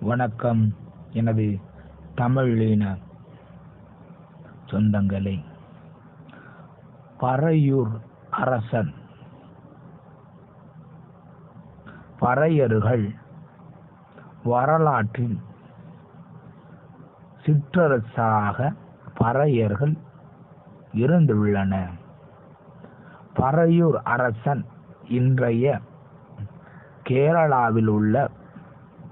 வணக்கம். எனது தமிழின சொந்தங்களே பறையூர் அரசன் பறையர்கள் வரலாற்றில் சிற்றரசாக பறையர்கள் இருந்துள்ளன. பறையூர் அரசன் இன்றைய கேரளாவில் உள்ள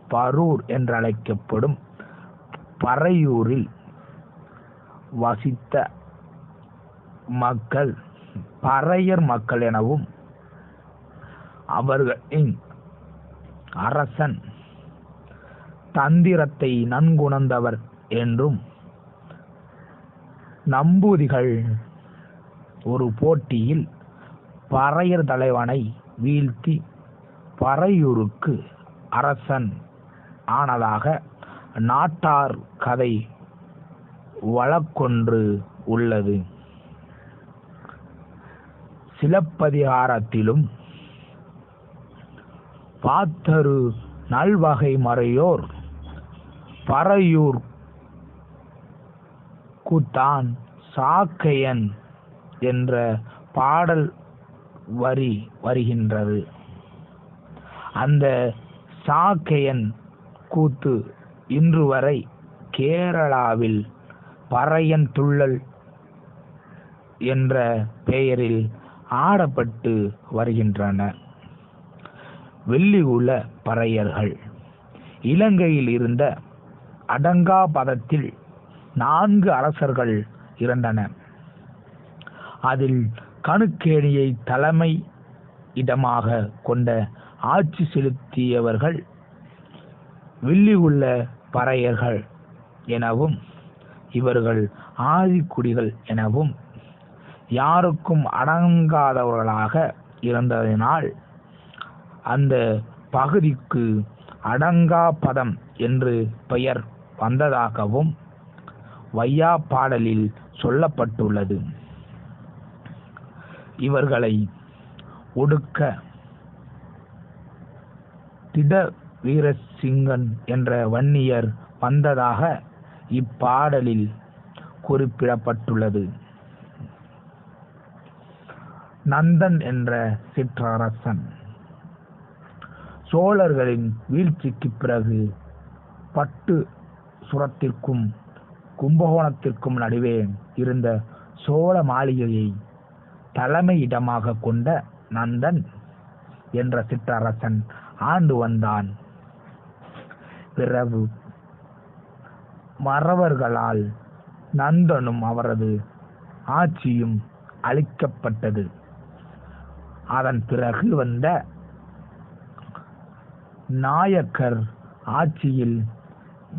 பரூர் என்றழைக்கப்படும் பறையூரில் வசித்த மக்கள் பறையர் மக்கள் எனவும் அவர்களின் அரசன் தந்திரத்தை நன்குணர்ந்தவர் என்றும் நம்பூதிகள் ஒரு போட்டியில் பறையர் தலைவனை வீழ்த்தி பறையூருக்கு அரசன் ஆனதாக நாட்டார் கதை வழக்கொன்று உள்ளது. சிலப்பதிகாரத்திலும் பாத்தரு நல்வகை மறையோர் பறையூர் கூத்தான் சாக்கையன் என்ற பாடல் வரி வருகின்றது. அந்த சாக்கையன் கூத்து. இன்று வரை கேரளாவில் பறையன் துள்ளல் என்ற பெயரில் ஆடப்பட்டு வருகின்றன. வெள்ளிகுல பறையர்கள். இலங்கையில் இருந்த அடங்கா பதத்தில் நான்கு அரசர்கள் இருந்தன அதில் கணுக்கேணியை தலைமை இடமாக கொண்ட ஆட்சி செலுத்தியவர்கள் வில்லி உள்ள பறையர்கள் எனவும் இவர்கள் ஆதிக்குடிகள் எனவும் யாருக்கும் அடங்காதவர்களாக இருந்ததினால் அந்த பகுதிக்கு அடங்கா பதம் என்று பெயர் வந்ததாகவும் வையா பாடலில் சொல்லப்பட்டுள்ளது. இவர்களை ஒடுக்க திட வீரசிங்கன் என்ற வன்னியர் வந்ததாக இப்பாடலில் குறிப்பிடப்பட்டுள்ளது. நந்தன் என்ற சிற்றரசன். சோழர்களின் வீழ்ச்சிக்கு பிறகு பட்டு சுரத்திற்கும் கும்பகோணத்திற்கும் நடுவே இருந்த சோழ மாளிகையை தலைமையிடமாக கொண்ட நந்தன் என்ற சிற்றரசன் ஆண்டு வந்தான். பிறகு மறவர்களால் நந்தனும் அவரது ஆட்சியும் அழிக்கப்பட்டது. அதன் பிறகு வந்த நாயக்கர் ஆட்சியில்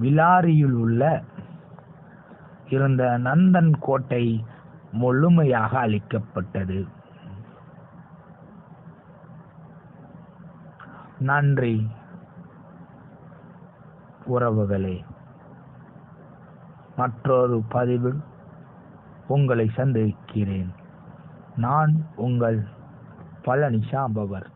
விலாரியில் உள்ள இருந்த நந்தன் கோட்டை முழுமையாக அழிக்கப்பட்டது. நன்றி. உறவுகளே மற்றொரு பதிவில் உங்களை சந்திக்கிறேன். நான் உங்கள் பழனி சாம்பவர்